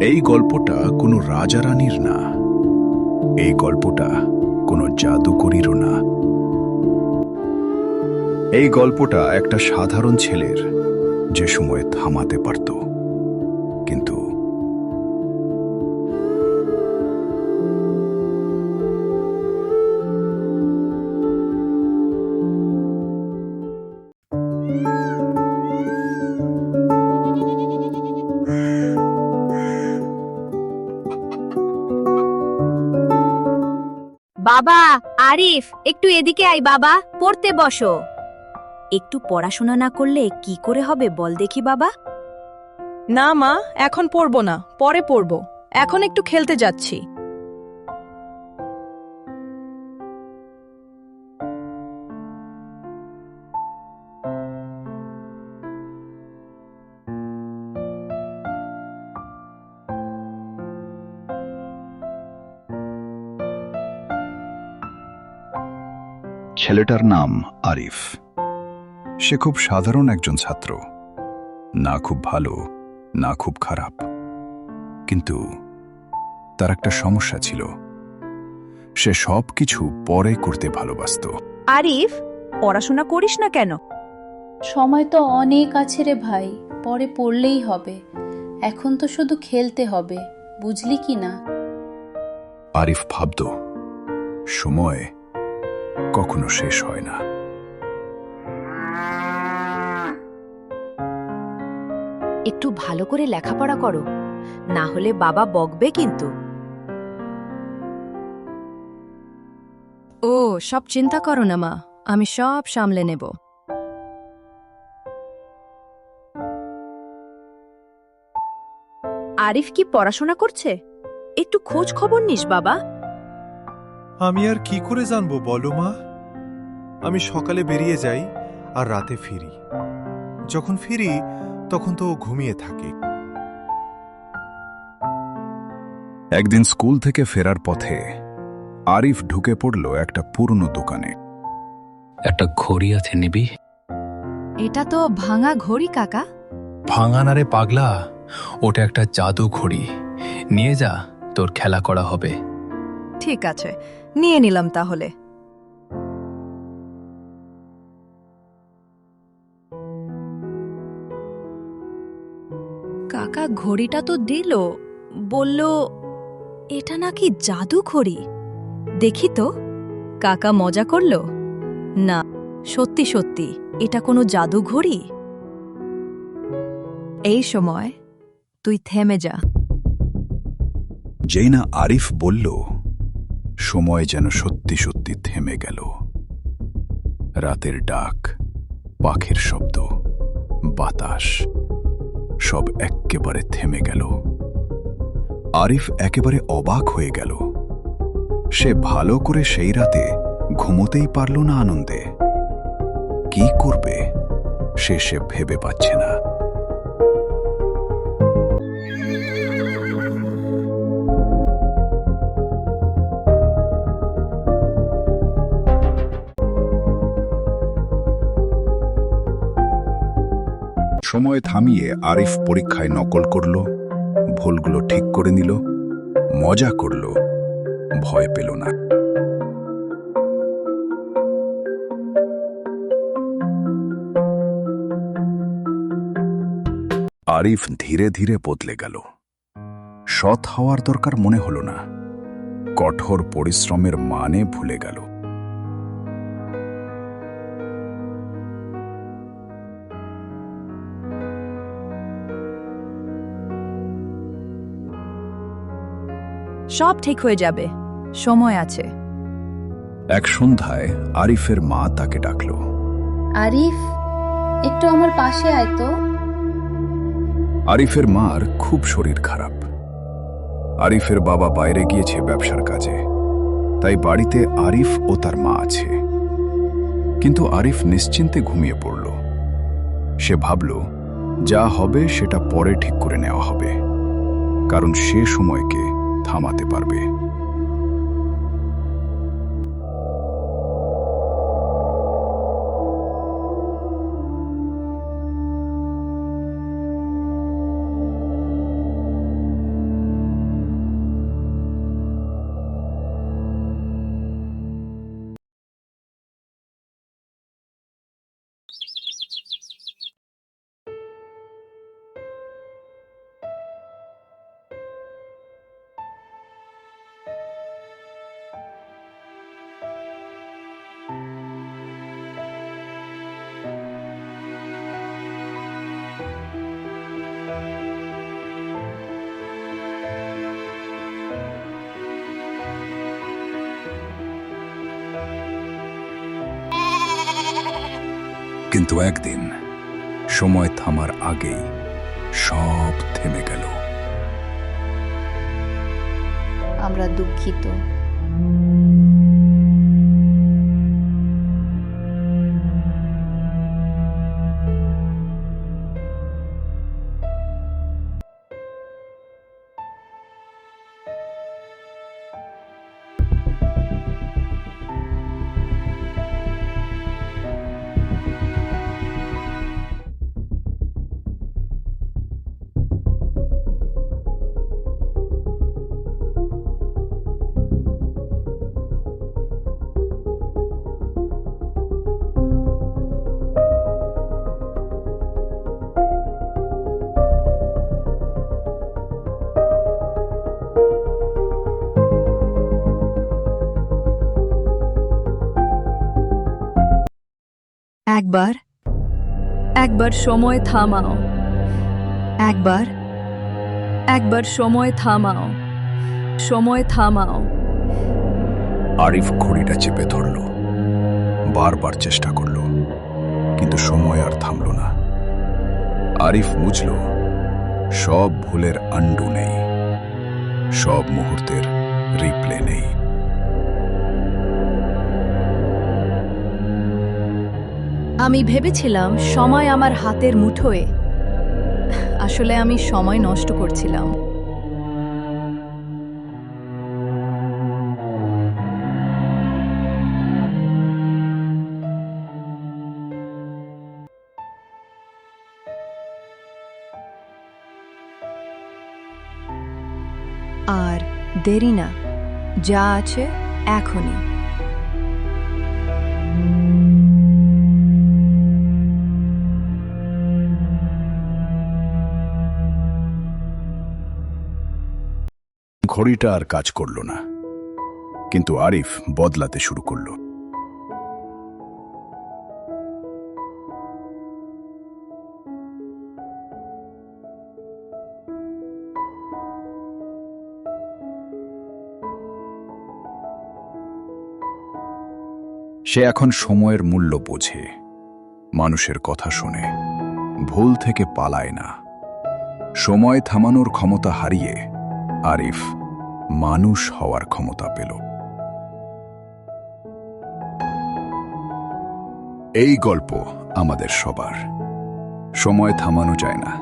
এই গল্পটা কোনো রাজা রানীর না। এই গল্পটা কোনো জাদুকরিরও না। এই গল্পটা একটা সাধারণ ছেলের যে সময় থামাতে পারত। কিন্তু বাবা, আরিফ, একটু এদিকে আই বাবা, পড়তে বসো। একটু পড়াশোনা না করলে কি করে হবে বল দেখি বাবা। না মা, এখন পড়ব না, পরে পড়ব। এখন একটু খেলতে যাচ্ছি। ছেলেটার নাম আরিফ। সে খুব সাধারণ একজন ছাত্র। না খুব ভালো না খুব খারাপ। কিন্তু তার একটা সমস্যা ছিল। সে সব কিছু পরে করতে ভালোবাসত। আরিফ পড়াশোনা করিস না কেন? সময় তো অনেক আছে রে ভাই পরে পড়লেই হবে। এখন তো শুধু খেলতে হবে বুঝলি কি না আরিফ ভাবত সময় কখনো শেষ হয় না। একটু ভালো করে লেখাপড়া করো না হলে বাবা বকবে কিন্তু। ও সব চিন্তা করো না মা আমি সব সামলে নেব। আরিফ কি পড়াশোনা করছে? একটু খোঁজ খবর নিস বাবা। আমি আর কি করে জানব বলো মা? আমি সকালে বেরিয়ে যাই আর রাতে ফিরি। যখন ফিরি তখন তো ঘুমিয়ে থাকে। একদিন স্কুল থেকে ফেরার পথে আরিফ ঢুকে পড়ল একটা পুরনো দোকানে। একটা ঘড়ি আছে নিবি। এটা তো ভাঙা ঘড়ি কাকা। ভাঙানারে পাগলা ওটা একটা জাদু ঘড়ি। নিয়ে যা তোর খেলা করা হবে। ঠিক আছে নিয়ে নিলাম তাহলে। কাকা ঘড়িটা তো দিল। বলল, এটা নাকি জাদু ঘড়ি দেখি তো। কাকা মজা করল? না, সত্যি সত্যি, এটা কোনো জাদু ঘড়ি এই সময় তুই থেমে যা। যেই না আরিফ বলল, সময় যেন সত্যি সত্যি থেমে গেল। রাতের ডাক, পাখির শব্দ, বাতাস। সব একেবারে থেমে গেল। আরিফ একেবারে অবাক হয়ে গেল। সে ভালো করে সেই রাতে ঘুমোতেই পারল না আনন্দে। কি করবে? সে সে ভেবে পাচ্ছে না। সময় থামিয়ে আরিফ পরীক্ষায় নকল করল, ভুলগুলো ঠিক করে নিল, মজা করল, ভয় পেল না। আরিফ ধীরে ধীরে বদলে গেল। সৎ হওয়ার দরকার মনে হল না। কঠোর পরিশ্রমের মানে ভুলে গেল। সব ঠিক হয়ে যাবে। সময় আছে। এক সন্ধ্যায় আরিফের মা তাকে ডাকল। আরিফ একটু আমার পাশে আয় তো। আরিফের মার খুব শরীর খারাপ। আরিফের বাবা বাইরে গিয়েছে ব্যবসার কাজে। তাই বাড়িতে আরিফ ও তার মা আছে। কিন্তু আরিফ নিশ্চিন্তে ঘুমিয়ে পড়ল। সে ভাবল যা হবে সেটা পরে ঠিক করে নেওয়া হবে। কারণ সে সময়কে থামাতে পারবে। কিন্তু একদিন সময় থামার আগেই সব থেমে গেল। আমরা দুঃখিত। একবার একবার সময় থামাও। একবার একবার সময় থামাও। সময় থামাও। আরিফ ঘড়িটা চেপে ধরল। বারবার চেষ্টা করল, কিন্তু সময় আর থামল না। আরিফ বুঝল, সব ভুলের আন্ডু নেই। সব মুহূর্তের রিপ্লে নেই। আমি ভেবেছিলাম সময় আমার হাতের মুঠোয়। আসলে আমি সময় নষ্ট করছিলাম। আর দেরি না, যা আছে এখনই। ঘড়িটা আর কাজ করল না। কিন্তু আরিফ বদলাতে শুরু করল। সে এখন সময়ের মূল্য বোঝে, মানুষের কথা শোনে, ভুল থেকে পালায় না। সময় থামানোর ক্ষমতা হারিয়ে আরিফ মানুষ হওয়ার ক্ষমতা পেল। এই গল্প আমাদের সবার। সময় থামানো যায় না,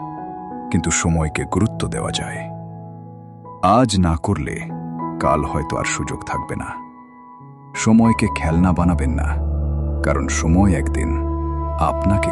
কিন্তু সময়কে গুরুত্ব দেওয়া যায়। আজ না করলে কাল হয়তো আর সুযোগ থাকবে না। সময়কে খেলনা বানাবেন না, কারণ সময় একদিন আপনাকে